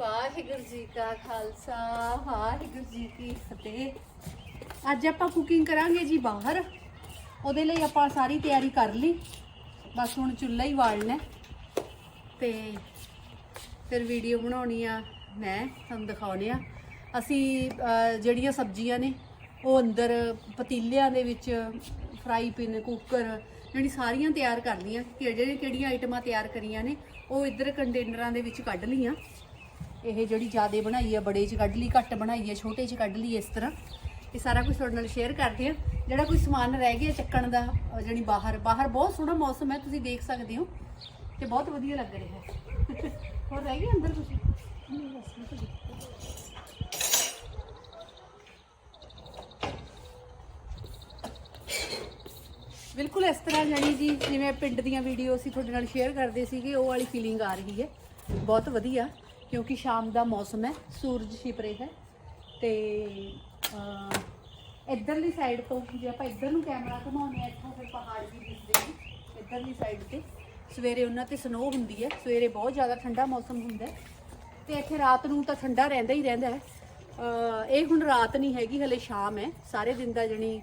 ਵਾਹਿਗੁਰੂ ਜੀ ਕਾ ਖਾਲਸਾ, ਵਾਹਿਗੁਰੂ ਜੀ ਕੀ ਫਤਿਹ। ਅੱਜ ਆਪਾਂ ਕੁਕਿੰਗ ਕਰਾਂਗੇ ਜੀ ਬਾਹਰ। ਉਹਦੇ ਲਈ ਆਪਾਂ ਸਾਰੀ ਤਿਆਰੀ ਕਰ ਲਈ। ਬਸ ਹੁਣ ਚੁੱਲ੍ਹਾ ਹੀ ਵਾਲਣਾ ਹੈ। ਤੇ ਫਿਰ ਵੀਡੀਓ ਬਣਾਉਣੀ ਆ ਮੈਂ, ਤੁਹਾਨੂੰ ਦਿਖਾਉਣੀ ਆ। ਅਸੀਂ ਜਿਹੜੀਆਂ ਸਬਜ਼ੀਆਂ ਨੇ, ਉਹ ਅੰਦਰ ਪਤੀਲਿਆਂ ਦੇ ਵਿੱਚ ਫਰਾਈ ਪਿਨ ਕੁੱਕਰ ਜਿਹੜੀ ਸਾਰੀਆਂ ਤਿਆਰ ਕਰ ਲਈਆਂ। ਕਿਹੜੇ ਕਿਹੜੀਆਂ ਆਈਟਮਾਂ ਤਿਆਰ ਕਰੀਆਂ ਨੇ, ਉਹ ਇੱਧਰ ਕੰਟੇਨਰਾਂ ਦੇ ਵਿੱਚ ਕੱਢ ਲਈਆਂ। ਇਹ ਜਿਹੜੀ ਜ਼ਿਆਦੇ ਬਣਾਈ ਆ, ਬੜੇ ਚ ਕੱਢ ਲਈ, ਘੱਟ ਬਣਾਈ ਆ, ਛੋਟੇ ਚ ਕੱਢ ਲਈ ਇਸ ਤਰ੍ਹਾਂ। ਇਹ ਸਾਰਾ ਕੁਝ ਤੁਹਾਡੇ ਨਾਲ ਸ਼ੇਅਰ ਕਰਦੇ ਆ। ਜਿਹੜਾ ਕੋਈ ਸਮਾਨ ਰਹਿ ਗਿਆ ਚੱਕਣ ਦਾ, ਅਹ ਜਿਹੜੀ ਬਾਹਰ ਬਾਹਰ ਬਹੁਤ ਸੋਹਣਾ ਮੌਸਮ ਹੈ, ਤੁਸੀਂ ਦੇਖ ਸਕਦੇ ਹੋ ਤੇ ਬਹੁਤ ਵਧੀਆ ਲੱਗ ਰਿਹਾ ਹੈ। ਹੋਰ ਰਹਿ ਗਿਆ ਅੰਦਰ ਕੁਝ ਬਿਲਕੁਲ ਇਸ ਤਰ੍ਹਾਂ ਜਾਨੀ ਜੀ, ਜਿਵੇਂ ਪਿੰਡ ਦੀਆਂ ਵੀਡੀਓ ਅਸੀਂ ਤੁਹਾਡੇ ਨਾਲ ਸ਼ੇਅਰ ਕਰਦੇ ਸੀਗੇ, ਉਹ ਵਾਲੀ ਫੀਲਿੰਗ ਆ ਰਹੀ ਹੈ। ਬਹੁਤ ਵਧੀਆ। ਕਿਉਂਕਿ ਸ਼ਾਮ ਦਾ ਮੌਸਮ ਹੈ ਸੂਰਜ ਛਿਪ ਰਿਹਾ ਹੈ ਤੇ ਅਹ, ਇੱਧਰਲੀ ਸਾਈਡ ਤੋਂ ਜੇ ਆਪਾਂ ਇੱਧਰ ਨੂੰ ਕੈਮਰਾ ਘੁਮਾਉਂਦੇ ਆ ਇੱਥੋਂ ਫਿਰ ਪਹਾੜ ਵੀ ਦਿਖਦੇ ਨੇ ਇੱਧਰਲੀ ਸਾਈਡ ਤੇ। ਸਵੇਰੇ ਉਹਨਾਂ ਤੇ ਸਨੋ ਹੁੰਦੀ ਹੈ ਸਵੇਰੇ ਬਹੁਤ ਜ਼ਿਆਦਾ ਠੰਡਾ ਮੌਸਮ ਹੁੰਦਾ ਹੈ ਤੇ ਇੱਥੇ ਰਾਤ ਨੂੰ ਤਾਂ ਠੰਡਾ ਰਹਿੰਦਾ ਹੀ ਰਹਿੰਦਾ ਹੈ। ਇਹ ਹੁਣ ਰਾਤ ਨਹੀਂ ਹੈਗੀ ਹਲੇ ਸ਼ਾਮ ਹੈ। ਸਾਰੇ ਦਿਨ ਦਾ ਜਣੀ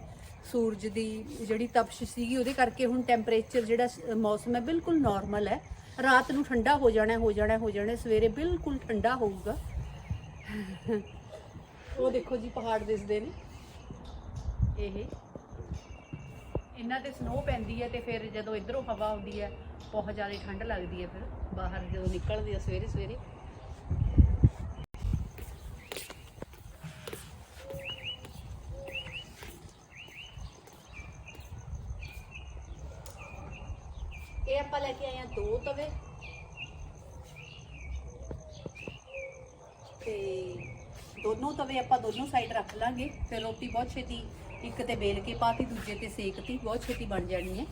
ਸੂਰਜ ਦੀ ਜਿਹੜੀ ਤਪਸ਼ ਸੀਗੀ ਉਹਦੇ ਕਰਕੇ ਹੁਣ ਟੈਂਪਰੇਚਰ ਜਿਹੜਾ ਸ- ਮੌਸਮ ਹੈ ਬਿਲਕੁਲ ਨਾਰਮਲ ਹੈ। ਰਾਤ ਨੂੰ ਠੰਡਾ ਹੋ ਜਾਣਾ ਹੋ ਜਾਣਾ ਹੋ ਜਾਣਾ, ਸਵੇਰੇ ਬਿਲਕੁਲ ਠੰਡਾ ਹੋਊਗਾ। ਉਹ ਦੇਖੋ ਜੀ ਪਹਾੜ ਦਿਸਦੇ ਨੇ। ਇਹ। ਇਹਨਾਂ ਤੇ ਸਨੋ ਪੈਂਦੀ ਹੈ ਤੇ ਫਿਰ ਜਦੋਂ ਇਧਰੋਂ ਹਵਾ ਆਉਂਦੀ ਹੈ, ਬਹੁਤ ਜ਼ਿਆਦਾ ਠੰਡ ਲੱਗਦੀ ਹੈ ਫਿਰ। ਬਾਹਰ ਜਦੋਂ ਨਿਕਲਦੇ ਆ ਸਵੇਰੇ ਸਵੇਰੇ ਇਹ ਆਪਾਂ ਲੈ ਕੇ ਆਏ ਆ ਦੋ ਤਵੇ ਤੇ ਦੋਨੋਂ ਤਵੇ ਆਪਾਂ ਦੋਨੋਂ ਸਾਈਡ ਰੱਖ ਲਾਂਗੇ। ਫਿਰ ਰੋਟੀ ਬਹੁਤ ਛੇਤੀ ਇੱਕ ਤੇ ਬੇਲ ਕੇ ਪਾਤੀ, ਦੂਜੇ ਤੇ ਸੇਕਤੀ ਬਹੁਤ ਛੇਤੀ ਬਣ ਜਾਣੀ ਹੈ।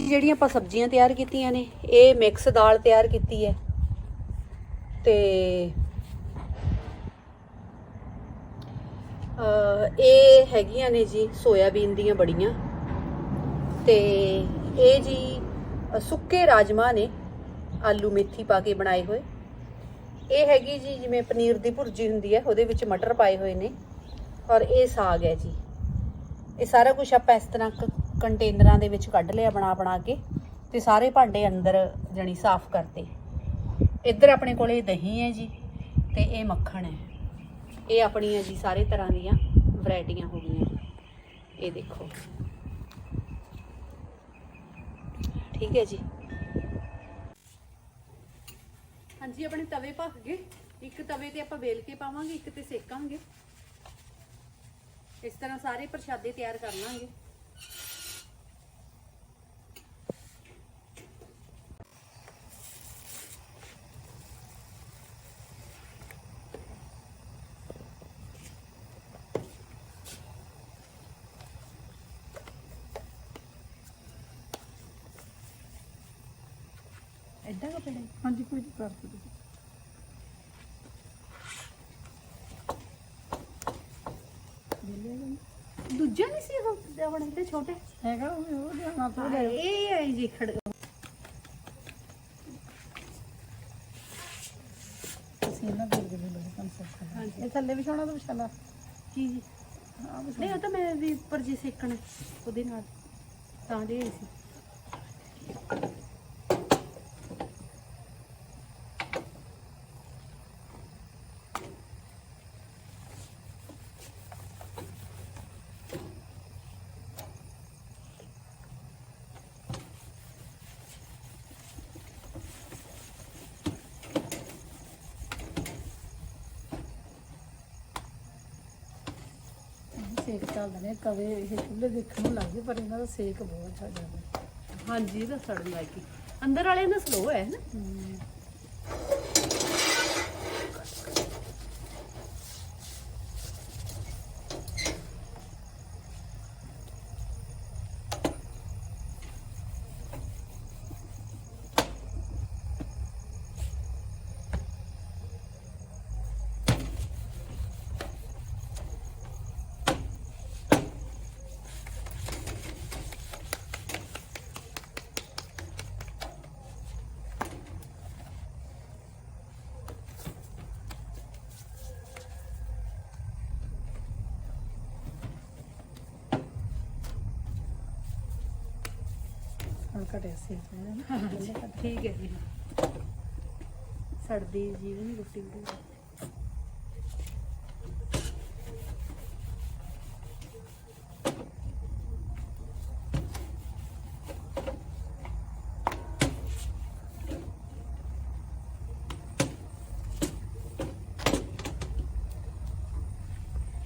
ਜਿਹੜੀਆਂ ਆਪਾਂ ਸਬਜ਼ੀਆਂ ਤਿਆਰ ਕੀਤੀਆਂ ਨੇ, ਇਹ ਮਿਕਸ ਦਾਲ ਤਿਆਰ ਕੀਤੀ ਹੈ। ਤੇ ਇਹ ਹੈਗੀਆਂ ਨੇ ਜੀ ਸੋਇਆਬੀਨ ਦੀਆਂ ਬੜੀਆਂ। ਤੇ ਇਹ ਜੀ ਸੁੱਕੇ ਰਾਜਮਾ ਨੇ। ਆਲੂ ਮੇਥੀ ਪਾ ਕੇ ਬਣਾਏ ਹੋਏ। ਇਹ ਹੈਗੀ ਜੀ, ਜਿਵੇਂ ਪਨੀਰ ਦੀ ਭੁਰਜੀ ਹੁੰਦੀ ਹੈ, ਉਹਦੇ ਵਿੱਚ ਮਟਰ ਪਾਏ ਹੋਏ ਨੇ। ਔਰ ਇਹ ਸਾਗ ਹੈ ਜੀ। ਇਹ ਸਾਰਾ ਕੁਝ ਆਪਾਂ ਇਸ ਤਰ੍ਹਾਂ ਕ- ਕੰਟੇਨਰਾਂ ਦੇ ਵਿੱਚ ਕੱਢ ਲਿਆ ਬਣਾ ਬਣਾ ਕੇ ਤੇ ਸਾਰੇ ਭਾਂਡੇ ਅੰਦਰ ਜਣੀ ਸਾਫ਼ ਕਰਤੇ। ਇੱਧਰ ਆਪਣੇ ਕੋਲੇ ਦਹੀਂ ਹੈ ਜੀ ਤੇ ਇਹ ਮੱਖਣ ਹੈ। ਇਹ ਆਪਣੀਆਂ ਜੀ ਸਾਰੇ ਤਰ੍ਹਾਂ ਦੀਆਂ ਵੈਰਾਈਟੀਆਂ ਹੋ ਗਈਆਂ। ਇਹ ਦੇਖੋ। ਠੀਕ ਹੈ ਜੀ। ਹਾਂਜੀ, ਆਪਣੇ ਤਵੇ ਭਖ ਗਏ। ਇੱਕ ਤਵੇ ਤੇ ਆਪਾਂ ਵੇਲ ਕੇ ਪਾਵਾਂਗੇ, ਇੱਕ ਤੇ ਸੇਕਾਂਗੇ। ਇਸ ਤਰ੍ਹਾਂ ਸਾਰੇ ਪ੍ਰਸ਼ਾਦੇ ਤਿਆਰ ਕਰ ਲਾਂਗੇ। ਕਾ ਪੜੇ ਹਾਂਜੀ ਕੋਈ ਨਹੀਂ ਕਰ ਸਕਦੇ ਦੂਜਾ ਨਹੀਂ ਸੀ ਉਹ ਆਪਣੇ ਤੇ ਛੋਟੇ। ਹੈਗਾ ਉਹ ਉਹ ਜਾਣਾ ਹਾਂ, ਇਹ ਹੈ ਜੀ ਖੜ ਅਸੀਂ ਨਾ ਦੇ ਦੇ ਕਨਸੈਪਟ ਹਾਂਜੀ। ਇਹ ਥੱਲੇ ਵਿਛਾਉਣਾ ਤਾਂ ਵਿਛਾਲਾ ਕੀ ਜੀ? ਹਾਂ ਨਹੀਂ ਉਹ ਤਾਂ ਮੈਂ ਵੀ ਉੱਪਰ ਜੀ ਸੇਕਣਾ ਉਹਦੇ ਨਾਲ। ਤਾਂ ਦੇ ਸੀ। ਸੇਕ ਚੱਲਦਾ ਨੇ ਕਵੇ ਇਹ ਚੁੱਲ੍ਹੇ ਦੇਖਣ ਨੂੰ ਲੱਗੇ ਪਰ ਇਹਨਾਂ ਦਾ ਸੇਕ ਬਹੁਤ ਜ਼ਿਆਦਾ ਹੈ। ਹਾਂਜੀ ਇਹਦਾ ਸੜਨ ਲੱਗ ਅੰਦਰ ਵਾਲੇ ਦਾ ਸਲੋ ਹੈ ਨਾ? ਘਟਿਆ ਸੀ ਠੀਕ ਹੈ ਜੀ। ਸੜਦੀ ਜੀ ਵੀ ਨਹੀਂ ਰੋਟੀ ਵੀ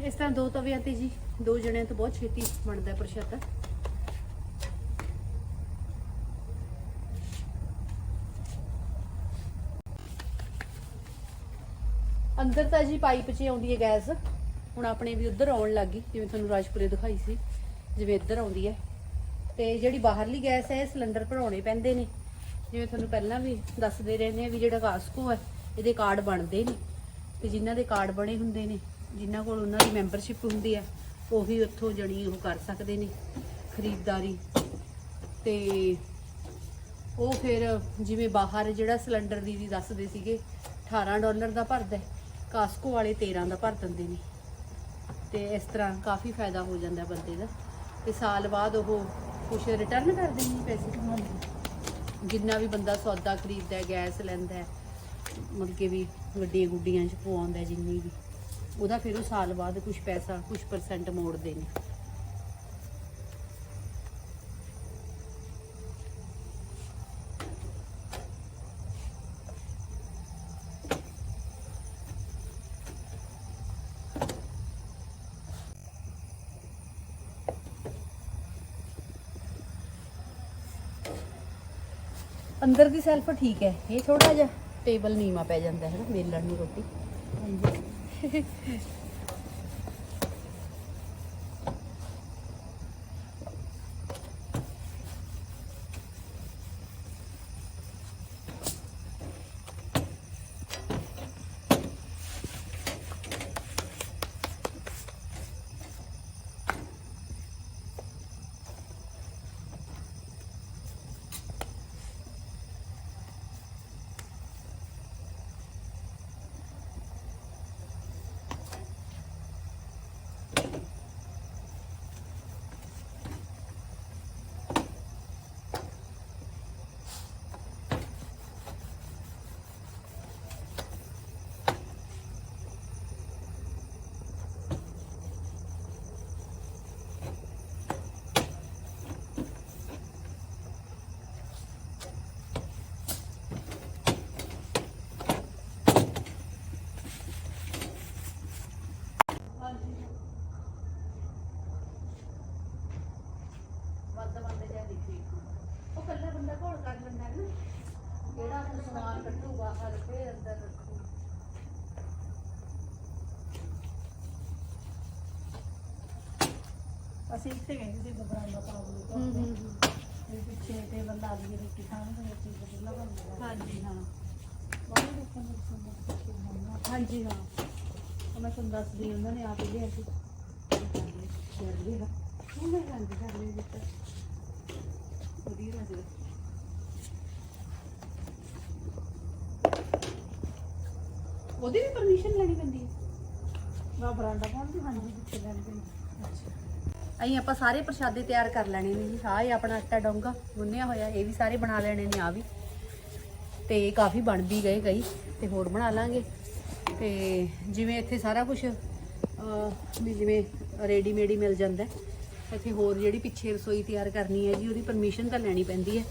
ਇਸ ਤਰ੍ਹਾਂ ਦੋ ਤਵਿਆਂ ਤੇ ਜੀ ਦੋ ਜਣਿਆਂ ਤੋਂ ਬਹੁਤ ਛੇਤੀ ਬਣਦਾ ਪ੍ਰਸ਼ਾਦਾ। ਅੰਦਰ ਤਾਂ ਜੀ ਪਾਈਪ 'ਚ ਆਉਂਦੀ ਹੈ ਗੈਸ। ਹੁਣ ਆਪਣੇ ਵੀ ਉੱਧਰ ਆਉਣ ਲੱਗੀ ਜਿਵੇਂ ਤੁਹਾਨੂੰ ਰਾਜਪੁਰੇ ਦਿਖਾਈ ਸੀ, ਜਿਵੇਂ ਇੱਧਰ ਆਉਂਦੀ ਹੈ। ਤੇ ਜਿਹੜੀ ਬਾਹਰਲੀ ਗੈਸ ਹੈ, ਇਹ ਸਿਲੰਡਰ ਭਰਾਉਣੇ ਪੈਂਦੇ ਨੇ। ਜਿਵੇਂ ਤੁਹਾਨੂੰ ਪਹਿਲਾਂ ਵੀ ਦੱਸਦੇ ਰਹਿੰਦੇ ਆ ਵੀ ਜਿਹੜਾ ਕਾਸਕੋ ਹੈ, ਇਹਦੇ ਕਾਰਡ ਬਣਦੇ ਨੇ। ਤੇ ਜਿਨ੍ਹਾਂ ਦੇ ਕਾਰਡ ਬਣੇ ਹੁੰਦੇ ਨੇ, ਜਿਨ੍ਹਾਂ ਕੋਲ ਉਹਨਾਂ ਦੀ ਮੈਂਬਰਸ਼ਿਪ ਹੁੰਦੀ ਹੈ, ਉਹੀ ਉੱਥੋਂ ਜਣੀ ਉਹ ਕਰ ਸਕਦੇ ਨੇ ਖਰੀਦਦਾਰੀ। ਤੇ ਉਹ ਫਿਰ ਜਿਵੇਂ ਬਾਹਰ ਜਿਹੜਾ ਸਿਲੰਡਰ ਦੀ ਵੀ ਦੱਸਦੇ ਸੀਗੇ 18 ਡਾਲਰ ਦਾ ਭਰਦਾ ਕਾਸਕੋ ਵਾਲੇ 13 ਦਾ ਭਰ ਦਿੰਦੇ ਨੇ। ਤੇ ਇਸ ਤਰ੍ਹਾਂ ਕਾਫੀ ਫਾਇਦਾ ਹੋ ਜਾਂਦਾ ਬੰਦੇ ਦਾ। ਤੇ ਸਾਲ ਬਾਅਦ ਉਹ ਕੁਝ ਰਿਟਰਨ ਕਰਦੇ ਨੇ ਪੈਸੇ ਜਿੰਨਾ ਵੀ ਬੰਦਾ ਸੌਦਾ ਖਰੀਦਦਾ ਗੈਸ ਲੈਂਦਾ ਮਤਲਬ ਕਿ ਵੀ ਵੱਡੀਆਂ ਗੁੱਡੀਆਂ ਚ ਪਵਾਉਂਦਾ ਜਿੰਨੀ ਵੀ, ਉਹਦਾ ਫਿਰ ਉਹ ਸਾਲ ਬਾਅਦ ਕੁਝ ਪੈਸਾ ਕੁਝ ਪਰਸੈਂਟ ਮੋੜਦੇ ਨੇ। ਅੰਦਰ ਦੀ ਸੈਲਫ ਠੀਕ ਹੈ ਇਹ ਥੋੜਾ ਜਿਹਾ। ਟੇਬਲ ਨੀਵਾ ਪੈ ਜਾਂਦਾ ਹੈ ਨਾ ਵੇਲਣ ਨੂੰ ਰੋਟੀ। ਵੱਧ ਬੰਦੇ ਜਾਂ ਦਿਖੇ ਬੰਦਾ ਘੋਲ ਕਰ ਲੈਂਦਾ ਹੈ ਨਾ। ਜਿਹੜਾ ਹੁਣ ਸਮਾਨ ਕੱਢੂ ਬਾਹਰ ਫੇਰ ਅੰਦਰ ਰੱਖੂ ਅਸੀਂ ਇੱਥੇ ਗਏ ਸੀ ਬਬਰਾਂਡਾ ਪਾਉਣ ਹੂੰ ਹੂੰ ਹੂੰ। ਦੇ ਪਿੱਛੇ ਤੇ ਬੰਦਾ ਦੀ ਰੋਟੀ ਖਾਣ ਦੇ ਵਿੱਚ ਬਦਲਾ ਬਣਦਾ ਹਾਂਜੀ ਹਾਂ। ਬਹੁਤ ਲੋਕਾਂ ਨੂੰ ਸੁਣਨਾ ਪਿੱਛੇ ਮੰਨਣਾ ਹਾਂਜੀ ਹਾਂ। ਮੈਂ ਤੁਹਾਨੂੰ ਦੱਸਦੀ ਉਹਨਾਂ ਨੇ ਆਪ ਹੀ ਲਿਆ ਸੀ। ਕਰ ਲਿਆ ਉਹ ਮੈਂ ਰੰਗ ਕਰ ਲਿਆ ਦਿੱਤਾ ਵਧੀਆ ਲੱਗਦਾ। ਉਹਦੀ ਵੀ ਪਰਮਿਸ਼ਨ ਲੈਣੀ ਪੈਂਦੀ ਹੈ। ਮੈਂ ਬਰਾਂਡਾ ਪਾਉਣ ਦੀ ਹਾਂਜੀ ਪਿੱਛੇ ਲੈਣ ਗਈ ਅਸੀਂ ਆਪਾਂ ਸਾਰੇ ਪ੍ਰਸ਼ਾਦੇ ਤਿਆਰ ਕਰ ਲੈਣੇ ਨੇ ਜੀ। ਆਹ ਇਹ ਆਪਣਾ ਆਟਾ ਡੋਂਗਾ ਗੁੰਨਿਆ ਹੋਇਆ, ਇਹ ਵੀ ਸਾਰੇ ਬਣਾ ਲੈਣੇ ਨੇ ਆ ਵੀ। ਤੇ ਕਾਫੀ ਬਣ ਵੀ ਗਏ ਕਈ, ਤੇ ਹੋਰ ਬਣਾ ਲਾਂਗੇ। ਤੇ ਜਿਵੇਂ ਇੱਥੇ ਸਾਰਾ ਕੁਝ ਵੀ ਜਿਵੇਂ ਰੈਡੀਮੇਡ ਹੀ ਮਿਲ ਜਾਂਦਾ ਇੱਥੇ ਹੋਰ ਜਿਹੜੀ ਪਿੱਛੇ ਰਸੋਈ ਤਿਆਰ ਕਰਨੀ ਹੈ ਜੀ, ਉਹਦੀ ਪਰਮਿਸ਼ਨ ਤਾਂ ਲੈਣੀ ਪੈਂਦੀ ਹੈ।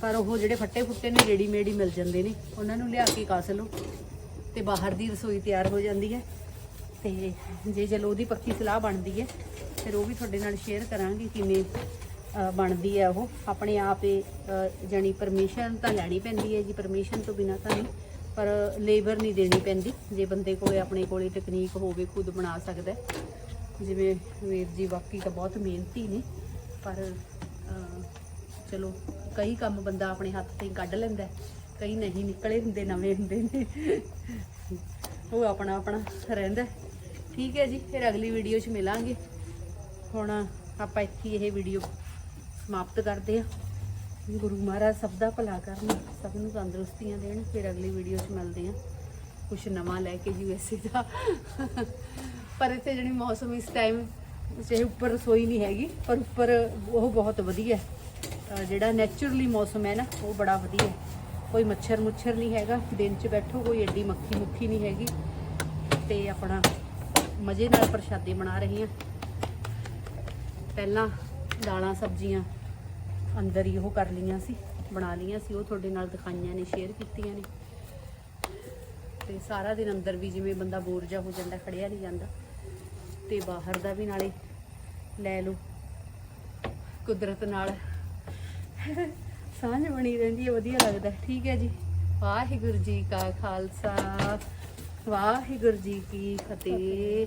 ਪਰ ਉਹ ਜਿਹੜੇ ਫੱਟੇ ਫੁੱਟੇ ਨੇ ਰੈਡੀਮੇਡ ਹੀ ਮਿਲ ਜਾਂਦੇ ਨੇ। ਉਹਨਾਂ ਨੂੰ ਲਿਆ ਕੇ ਕੱਸ ਲਓ ਤੇ ਬਾਹਰ ਦੀ ਰਸੋਈ ਤਿਆਰ ਹੋ ਜਾਂਦੀ ਹੈ। ਤੇ ਜੇ ਚਲੋ ਉਹਦੀ ਪੱਕੀ ਸਲਾਹ ਬਣਦੀ ਹੈ ਫਿਰ ਉਹ ਵੀ ਤੁਹਾਡੇ ਨਾਲ ਸ਼ੇਅਰ ਕਰਾਂਗੇ ਕਿਵੇਂ ਬਣਦੀ ਹੈ ਉਹ। ਆਪਣੇ ਆਪ ਹੀ ਅ, ਜਾਣੀ ਪਰਮਿਸ਼ਨ ਤਾਂ ਲੈਣੀ ਪੈਂਦੀ ਹੈ ਜੀ ਪਰਮਿਸ਼ਨ ਤੋਂ ਬਿਨਾ ਤਾਂ ਨਹੀਂ ਪਰ ਲੇਬਰ ਨਹੀਂ ਦੇਣੀ ਪੈਂਦੀ। ਜੇ ਬੰਦੇ ਕੋਲੇ ਆਪਣੇ ਕੋਲੇ ਤਕਨੀਕ ਹੋਵੇ ਖੁਦ ਬਣਾ ਸਕਦਾ ਜਿਵੇਂ ਵੀਰ ਜੀ ਬਾਕੀ ਤਾਂ ਬਹੁਤ ਮਿਹਨਤੀ ਨੇ ਪਰ ਚਲੋ ਕਈ ਕੰਮ ਬੰਦਾ ਆਪਣੇ ਹੱਥ ਤੇ ਕੱਢ ਲੈਂਦਾ ਕਈ ਨਹੀਂ ਨਿਕਲੇ ਹੁੰਦੇ, ਨਵੇਂ ਹੁੰਦੇ ਨੇ। ਉਹ ਆਪਣਾ ਆਪਣਾ ਰਹਿੰਦਾ। ਠੀਕ ਹੈ ਜੀ, ਫਿਰ ਅਗਲੀ ਵੀਡੀਓ 'ਚ ਮਿਲਾਂਗੇ। ਹੁਣ ਆਪਾਂ ਇੱਥੇ ਇਹ ਵੀਡੀਓ ਸਮਾਪਤ ਕਰਦੇ ਹਾਂ। ਗੁਰੂ ਮਹਾਰਾਜ ਸਭ ਦਾ ਭਲਾ ਕਰਨ, ਸਭ ਨੂੰ ਤੰਦਰੁਸਤੀਆਂ ਦੇਣ, ਫਿਰ ਅਗਲੀ ਵੀਡੀਓ 'ਚ ਮਿਲਦੇ ਹਾਂ। ਕੁਝ ਨਵਾਂ ਲੈ ਕੇ ਯੂਐਸਏ ਦਾ। ਪਰ ਇੱਥੇ ਜਿਹੜੀ ਮੌਸਮ ਇਸ ਟਾਈਮ ਚਾਹੇ ਉੱਪਰ ਰਸੋਈ ਨਹੀਂ ਹੈਗੀ, ਪਰ ਉੱਪਰ ਉਹ ਬਹੁਤ ਵਧੀਆ ਜਿਹੜਾ ਨੇਚਰਲੀ ਮੌਸਮ ਹੈ ਨਾ, ਉਹ ਬੜਾ ਵਧੀਆ ਕੋਈ ਮੱਛਰ ਮੁੱਛਰ ਨਹੀਂ ਹੈਗਾ, ਦਿਨ 'ਚ ਬੈਠੋ, ਕੋਈ ਐਡੀ ਮੱਖੀ ਮੁੱਖੀ ਨਹੀਂ ਹੈਗੀ। ਤੇ ਆਪਣਾ ਮਜ਼ੇ ਨਾਲ ਪ੍ਰਸ਼ਾਦੇ ਬਣਾ ਰਹੀ ਹਾਂ। ਪਹਿਲਾਂ ਦਾਲਾਂ, ਸਬਜ਼ੀਆਂ ਅੰਦਰ ਹੀ ਉਹ ਕਰ ਲਈਆਂ ਸੀ, ਬਣਾ ਲਈਆਂ ਸੀ, ਉਹ ਤੁਹਾਡੇ ਨਾਲ ਦਿਖਾਈਆਂ ਨੇ ਸ਼ੇਅਰ ਕੀਤੀਆਂ ਨੇ। ਤੇ ਸਾਰਾ ਦਿਨ ਅੰਦਰ ਵੀ ਜਿਵੇਂ ਬੰਦਾ ਬੋਰ ਜਾ ਹੋ ਜਾਂਦਾ, ਖੜਿਆ ਨਹੀਂ ਜਾਂਦਾ। ਤੇ ਬਾਹਰ ਦਾ ਵੀ ਨਾਲੇ ਲੈ ਲਓ ਕੁਦਰਤ ਨਾਲ। ਸਾਂਝ ਬਣੀ ਰਹਿੰਦੀ ਹੈ, ਵਧੀਆ ਲੱਗਦਾ ਠੀਕ ਹੈ ਜੀ। ਵਾਹਿਗੁਰੂ ਜੀ ਕਾ ਖਾਲਸਾ, ਵਾਹਿਗੁਰੂ ਜੀ ਕੀ ਫਤਿਹ।